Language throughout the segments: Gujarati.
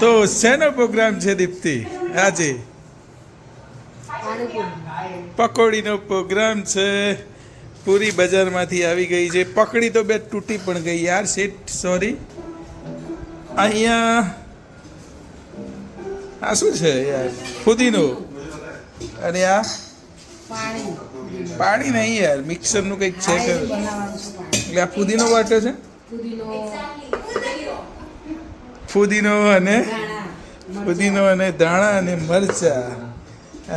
તો શેનો પ્રોગ્રામ છે દીપ્તિ? આજે? પકોડીનો પ્રોગ્રામ છે. પૂરી બજારમાંથી આવી ગઈ છે. પકડી તો બે તૂટી પણ ગઈ યાર, શેઠ સોરી અહીંયા, આ શું છે યાર? ફુદીનો. અને આ? પાણી નહીં યાર, મિક્સરનું કંઈક છે એટલે આ ફુદીનો વાટે છે? પુદીનો ફુદીનો અને ફુદીનો અને ધાણા અને મરચા.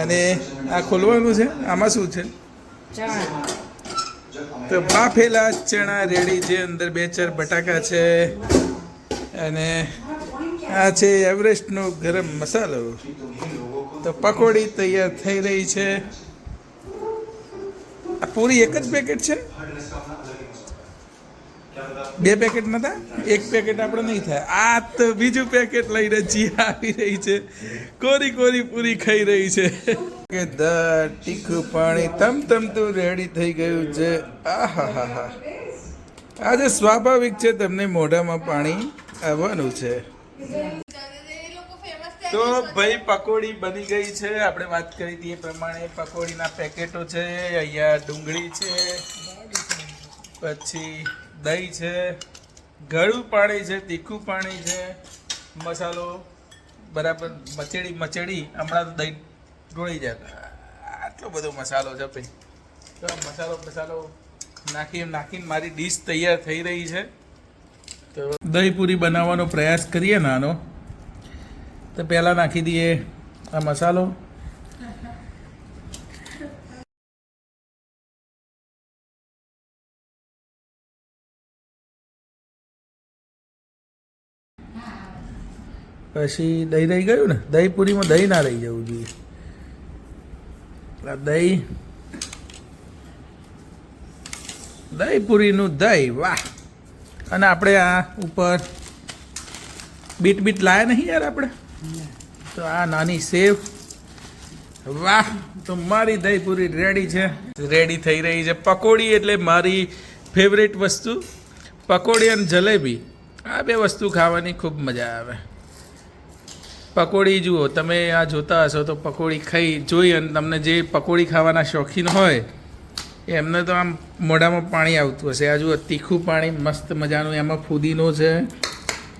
અને આ ખોલવાનું છે? આમાં શું છે? તો બાફેલા ચણા રેડી છે અંદર બે ચાર બટાકા છે. અને આ છે એવરેસ્ટનો ગરમ મસાલો. તો પકોડી તૈયાર થઈ રહી છે. આ પૂરી એક જ પેકેટ છે? બે પેકેટ નતા? એક પેકેટ આપણે નહીં થાય. આ તો બીજું પેકેટ લઈને જીયા આવી રહી છે. કોરી કોરી પૂરી ખાઈ રહી છે. કે દાળ તીખું પાણી તમ તમ તું રેડી થઈ ગયું છે. આહાહા આજે સ્વાભાવિક છે તમને મોઢામાં પાણી આવવાનું છે. તો ભાઈ પકોડી બની ગઈ છે. આપણે વાત કરી હતી એ પ્રમાણે પકોડીના પેકેટો છે, અહીંયા ડુંગળી છે, પછી દહીં છે, ગળું પાણી છે, તીખું પાણી છે, મસાલો, બરાબર, મચેડી મચેડી, હમણાં તો દહીં ઢોળી જાય. આટલો બધો મસાલો છે ભાઈ. તો મસાલો મસાલો નાખી, નાખીને મારી ડીશ તૈયાર થઈ રહી છે. તો દહીં પૂરી બનાવવાનો પ્રયાસ કરીએ નાનો. તો પહેલાં નાખી દઈએ આ મસાલો. પછી દહીં રહી ગયું ને દહીં પૂરીમાં દહીં ના રહી જવું જોઈએ. એટલે દહીં દહીં પૂરીનું દહીં, વાહ. અને આપણે આ ઉપર બીટ બીટ લાયા નહીં યાર આપણે? તો આ નાની સેવ, વાહ. તો મારી દહીં પૂરી રેડી છે. રેડી થઈ રહી છે પકોડી એટલે મારી ફેવરેટ વસ્તુ, પકોડી અને જલેબી. આ બે વસ્તુ ખાવાની ખૂબ મજા આવે. પકોડી જુઓ, તમે આ જોતા હશો તો પકોડી ખાઈ જોઈ અને તમને જે પકોડી ખાવાના શોખીન હોય, એમને તો આમ મોઢામાં પાણી આવતું હશે. આ જુઓ, તીખું પાણી, મસ્ત મજાનું, એમાં ફુદીનો છે.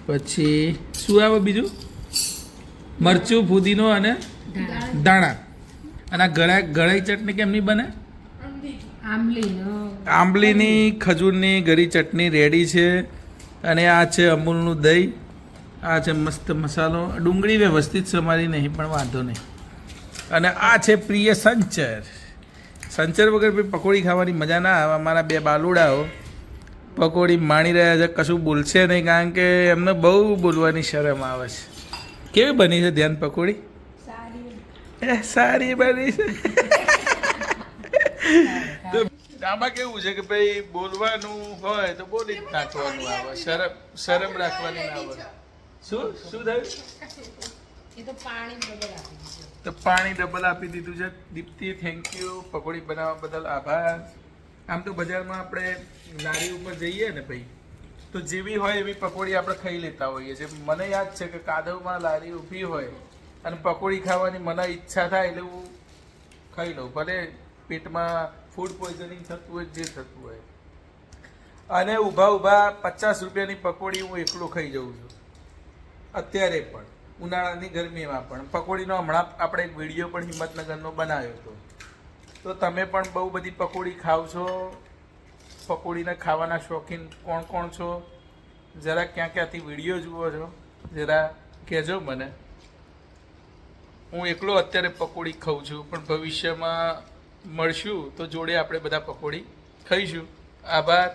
પછી શું આવે બીજું? મરચું, ફુદીનો અને દાણા. અને આ ગળા, ગળાઈ ચટણી કેમની બને? આંબલીની, ખજૂરની, ગરી ચટણી, રેડી છે. અને આ છે અમૂલનું દહીં. આ છે મસ્ત મસાલો. ડુંગળી વ્યવસ્થિત સમારી નહીં પણ વાંધો નહીં. અને આ છે પ્રિય સંચર. સંચર વગર પકોડી ખાવાની મજા ના આવે. અમારા બે બાલુડાઓ પકોડી માણી રહ્યા છે કશું બોલશે નહીં કારણ કે એમને બહુ બોલવાની શરમ આવે છે. કેવી બની છે ધ્યાન પકોડી? એ સારી બની છે. આમાં કેવું છે કે ભાઈ બોલવાનું હોય તો બોલી જ નાખવાનું આવે. શરમ શરમ રાખવાની ના આવે. શું? શું થયું? તો પાણી ડબલ આપી દીધું. છે. દીપ્તિ થેન્ક યુ પકોડી બનાવવા બદલ આભાર. આમ તો બજારમાં આપણે લારી ઉપર જઈએ ને ભાઈ તો જેવી હોય એવી પકોડી આપણે ખાઈ લેતા હોઈએ છીએ. મને યાદ છે કે કાદવમાં લારી ઊભી હોય અને પકોડી ખાવાની મને ઈચ્છા થાય એટલે હું ખાઈ લઉં. ભલે પેટમાં ફૂડ પોઈઝનિંગ થતું હોય જે થતું હોય. અને ઊભા ઊભા પચાસ રૂપિયાની પકોડી હું એકલો ખાઈ જાઉં છું. અત્યારે પણ. ઉનાળાની ગરમીમાં પણ. પકોડીનો હમણાં આપણે એક વીડિયો પણ હિંમતનગરનો બનાવ્યો હતો. તો તમે પણ બહુ બધી પકોડી ખાવ છો? પકોડીને ખાવાના શોખીન કોણ કોણ છો? જરા ક્યાં ક્યાંથી વીડિયો જુઓ છો? જરા કહેજો મને. હું એકલો અત્યારે પકોડી ખાઉં છું, પણ ભવિષ્યમાં મળશું તો જોડે આપણે બધા પકોડી ખાઈશું. આભાર.